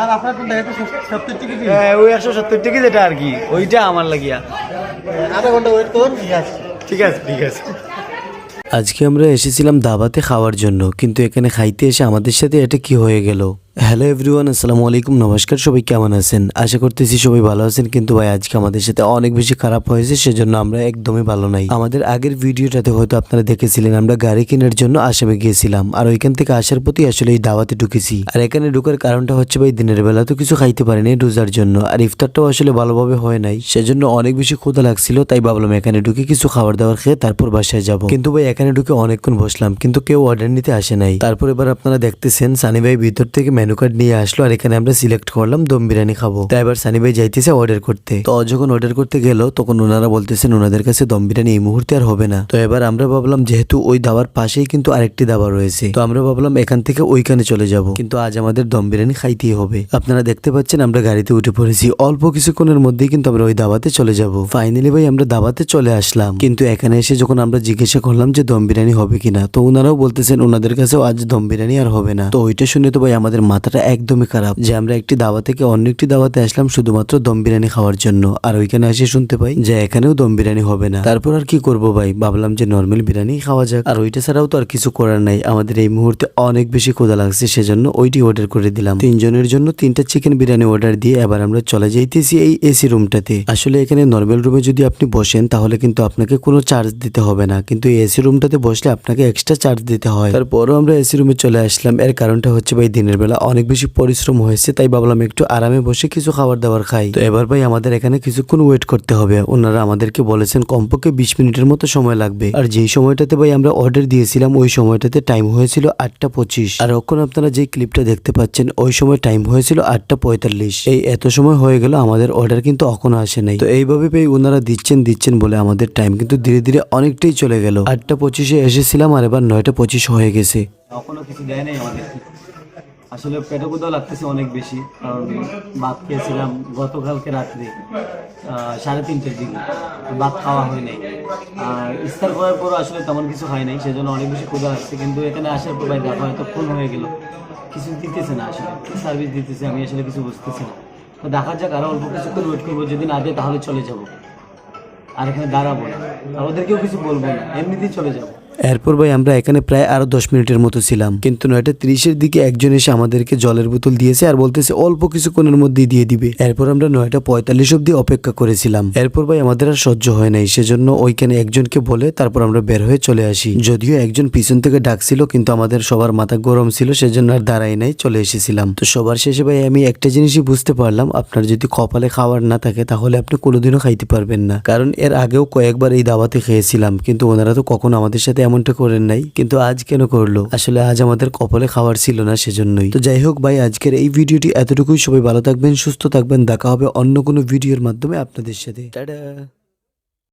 আর আপনার কোনটা এটা সত্তর টিকিট হ্যাঁ, ওই একশো সত্তর টিকিট এটা আর কি ওইটা আমার লাগিয়া। আধা ঘণ্টা ওয়েট করুন ঠিক আছে। ঠিক আছে ঠিক আছে। আজকে আমরা এসেছিলাম দাবাতে খাওয়ার জন্য কিন্তু এখানে খাইতে এসে আমাদের সাথে এটা কি হয়ে গেল? হ্যালো এভরিওয়ান, আসসালামু আলাইকুম। নমস্কার, সবাই কেমন আছেন? আশা করতেছি সবাই ভালো আছেন। কিন্তু ভাই, আজকে আমাদের সাথে অনেক বেশি খারাপ হয়েছে, সেজন্য আমরা একদমই ভালো নাই। আমাদের আগের ভিডিওটাতে হয়তো আপনারা দেখেছিলেন, আমরা গাড়ি কেনার জন্য আসামে গিয়েছিলাম। আর ওইখান থেকে আসার প্রতি আসলে এই দাওয়াতে ঢুকেছি। আর এখানে ঢুকার কারণটা হচ্ছে ভাই, দিনের বেলা তো কিছু খাইতে পারিনি রোজার জন্য। আর ইফতারটাও আসলে ভালোভাবে হয় নাই, সেজন্য অনেক বেশি ক্ষুধা লাগছিল। তাই ভাবলাম এখানে ঢুকে কিছু খাবার দাবার খেয়ে তারপর বাসায় যাব। কিন্তু ভাই, এখানে ঢুকে অনেকক্ষণ বসলাম, কিন্তু কেউ অর্ডার নিতে আসে নাই। তারপর এবার আপনারা দেখতেছেন, সানি ভাই ভিতর থেকে মেনু কার্ড নিয়ে আসলো আর এখানে আমরা সিলেক্ট করলাম, দম বিরিয়ানি খাব। তাই এবার সানি ভাই যাইতেছে অর্ডার করতে। তো যখন অর্ডার করতে গেল, তখন ওনারা বলতেছেন, ওনাদের কাছে দম বিরিয়ানি এই মুহূর্তে আর হবে না। তো এবার আমরা ভাবলাম, যেহেতু ওই দাবার পাশেই কিন্তু আরেকটি দাবা রয়েছে, তো আমরা ভাবলাম এখান থেকে ওইখানে চলে যাব। কিন্তু আজ আমাদের দম বিরিয়ানি খাইতেই হবে। আপনারা দেখতে পাচ্ছেন, আমরা গাড়িতে উঠে পড়েছি। অল্প কিছুক্ষণের মধ্যেই কিন্তু আমরা ওই দাবাতে চলে যাব। ফাইনালি ভাই, আমরা দাবাতে চলে আসলাম। কিন্তু এখানে এসে যখন আমরা জিজ্ঞাসা করলাম যে দম বিরিয়ানি হবে কিনা, তো ওনারাও বলতেছেন, ওনাদের কাছেও আজ দম বিরিয়ানি আর হবে না। তো ওইটা শুনে তো ভাই, আমাদের মাথাটা একদমই খারাপ। যে আমরা একটি দাওয়া থেকে অন্য একটি দাওয়াতে আসলাম শুধুমাত্র দম বিরিয়ানি খাওয়ার জন্য। আর ওইখানে এসে শুনতে পাই যে এখানেও দম বিরিয়ানি হবে না। তারপর আর কি করব ভাই? ভাবলাম যে নর্মাল বিরিয়ানি খাওয়া যাক। আর ওইটা ছাড়াও তো আর কিছু করার নাই। আমাদের এই মুহূর্তে অনেক বেশি ক্ষুধা লাগছে, সেজন্য ওইটি অর্ডার করে দিলাম। তিনজনের জন্য তিনটা চিকেন বিরিয়ানি অর্ডার দিয়ে এবার আমরা চলে যাইতেছি এই এসি রুমটাতে আসলে এখানে নর্মাল রুমে যদি আপনি বসেন, তাহলে কিন্তু আপনাকে কোনো চার্জ দিতে হবে না। কিন্তু এসি রুমটাতে বসলে আপনাকে এক্সট্রা চার্জ দিতে হয়। তারপরও আমরা এসি রুমে চলে আসলাম। এর কারণটা হচ্ছে ভাই দিনের বেলা অনেক বেশি পরিশ্রম হয়েছে, তাই ভাবলাম একটু আরামে বসে কিছু খাবার দাবার খাই। তো এবার ভাই আমাদের এখানে কিছুক্ষণ ওয়েট করতে হবে। ওনারা আমাদেরকে বলেছেন কমপক্ষে বিশ মিনিটের মতো সময় লাগবে। আর যেই সময়টাতে ভাই আমরা অর্ডার দিয়েছিলাম, ওই সময়টাতে টাইম হয়েছিল আটটা পঁচিশ। আর এখন আপনারা যে ক্লিপটা দেখতে পাচ্ছেন, ওই সময় টাইম হয়েছিল আটটা পঁয়তাল্লিশ। এই এত সময় হয়ে গেল, আমাদের অর্ডার কিন্তু এখনও আসে নাই। তো এইভাবে ভাই ওনারা দিচ্ছেন দিচ্ছেন বলে আমাদের টাইম কিন্তু ধীরে ধীরে অনেকটাই চলে গেল। আটটা পঁচিশে এসেছিলাম আর এবার নয়টা পঁচিশ হয়ে গেছে। কিছু দেয় নাই আমাদেরকে আসলে পেটে কোথাও লাগতেছে অনেক বেশি, কারণ ভাত খেয়েছিলাম গতকালকে রাত্রে সাড়ে তিনটের দিকে। ভাত খাওয়া হয় নাই। আর ইফতার করার পরও আসলে তেমন কিছু খাই নাই, সেজন্য অনেক বেশি ক্ষুধা লাগছে। কিন্তু এখানে আসার পর ভাই দেখা হয়তো ফোন হয়ে গেল। কিছু দিতেছে না আসলে সার্ভিস দিতেছে আমি আসলে কিছু বুঝতেছি না। তো দেখা যাক, আরও অল্প কিছুক্ষণ ওয়েট করব, যদি না দেয় তাহলে চলে যাব। আর এখানে দাঁড়াবো না। আর ওদেরকেও কিছু বলব না, এমনিতেই চলে যাব। এরপর ভাই আমরা এখানে প্রায় আরও দশ মিনিটের মতো ছিলাম। কিন্তু নয়টা তিরিশের দিকে একজন এসে আমাদেরকে জলের বোতল দিয়েছে আর বলতেছে, অল্প কিছুক্ষণের মধ্যেই দিয়ে দিবে। এরপর আমরা নয়টা পঁয়তাল্লিশ অব্দি অপেক্ষা করেছিলাম। এরপর ভাই আমাদের আর সহ্য হয় নাই। সেজন্য ওইখানে একজনকে বলে তারপর আমরা বের হয়ে চলে আসি। যদিও একজন পিছন থেকে ডাকছিল, কিন্তু আমাদের সবার মাথা গরম ছিল, সেজন্য আর দাঁড়াই নাই, চলে এসেছিলাম। তো সবার শেষে ভাই আমি একটা জিনিসই বুঝতে পারলাম, আপনার যদি কপালে খাবার না থাকে, তাহলে আপনি কোনোদিনও খাইতে পারবেন না। কারণ এর আগেও কয়েকবার এই দাওয়াতে খেয়েছিলাম, কিন্তু ওনারা তো কখনো আমাদের সাথে এমনটা করেন নাই, কিন্তু আজ কেন করল? আসলে আজ আমাদের কপালে খাওয়ার ছিল না সেজন্যই। তো যাই হোক ভাই, আজকের এই ভিডিওটি এতটুকুই। সবাই ভালো থাকবেন, সুস্থ থাকবেন। দেখা হবে অন্য কোনো ভিডিওর মাধ্যমে আপনাদের সাথে।